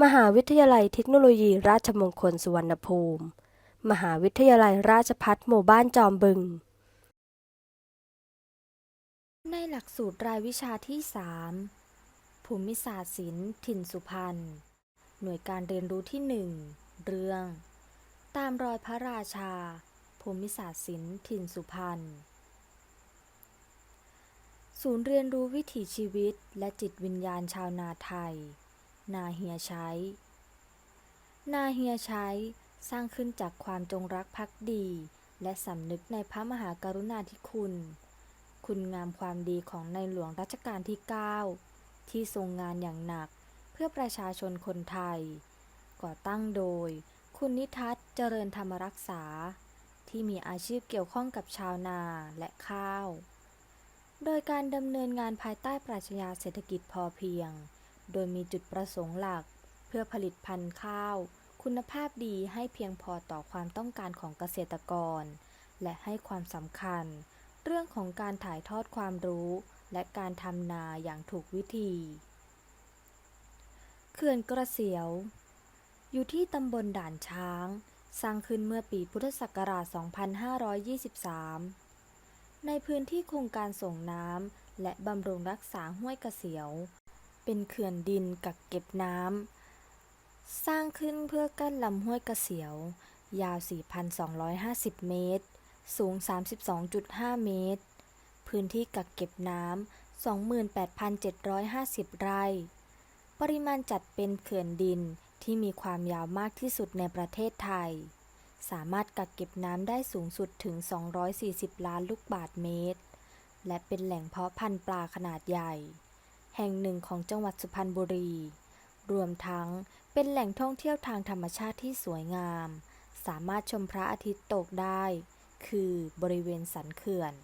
มหาวิทยาลัยเทคโนโลยีราชมงคลสุวรรณภูมิ มหาวิทยาลัยราชภัฏหมู่บ้านจอมบึง ในหลักสูตรรายวิชาที่ 3 ภูมิศาสตร์ศิลป์ถิ่นสุพรรณ หน่วยการเรียนรู้ที่ 1 เรื่อง ตามรอยพระราชา ภูมิศาสตร์ศิลป์ถิ่นสุพรรณ ศูนย์เรียนรู้วิถีชีวิตและจิตวิญญาณชาวนาไทย นาเฮียใช้ นาเฮียใช้สร้างขึ้นจากความจงรักภักดี และสำนึกในพระมหากรุณาธิคุณ คุณงามความดีของในหลวงรัชกาลที่ 9 ที่ทรงงานอย่างหนักเพื่อประชาชนคนไทย ก่อตั้งโดย คุณนิทัศน์เจริญธรรมรักษา ที่มีอาชีพเกี่ยวข้องกับชาวนาและข้าว โดยการดำเนินงานภายใต้ปรัชญาเศรษฐกิจพอเพียง โดยมีจุดประสงค์หลัก เพื่อผลิตพันธุ์ข้าว คุณภาพดีให้เพียงพอต่อความต้องการของเกษตรกร และให้ความสำคัญ เรื่องของการถ่ายทอดความรู้ และการทำนาอย่างถูกวิธีเขื่อนกระเสียว อยู่ที่ตำบลด่านช้าง สร้างขึ้นเมื่อปีพุทธศักราช 2523 ในพื้นที่โครงการส่งน้ำและบำรุงรักษาห้วยกระเสียว เป็นเขื่อนดินกักเก็บน้ำ สร้างขึ้นเพื่อกั้นลำห้วยกระเสียว ยาว 4,250 เมตร สูง 32.5 เมตร พื้นที่กักเก็บน้ำ 28,750 ไร่ ปริมาณจัดเป็นเขื่อนดินที่มีความยาวมากที่สุดในประเทศไทย สามารถกักเก็บน้ำได้สูงสุดถึง 240 ล้านลูกบาศก์เมตร และเป็นแหล่งเพาะพันธุ์ปลาขนาดใหญ่ แห่งหนึ่งของจังหวัดสุพรรณบุรี รวมทั้งเป็นแหล่งท่องเที่ยวทางธรรมชาติที่สวยงาม สามารถชมพระอาทิตย์ตกได้ คือบริเวณสันเขื่อน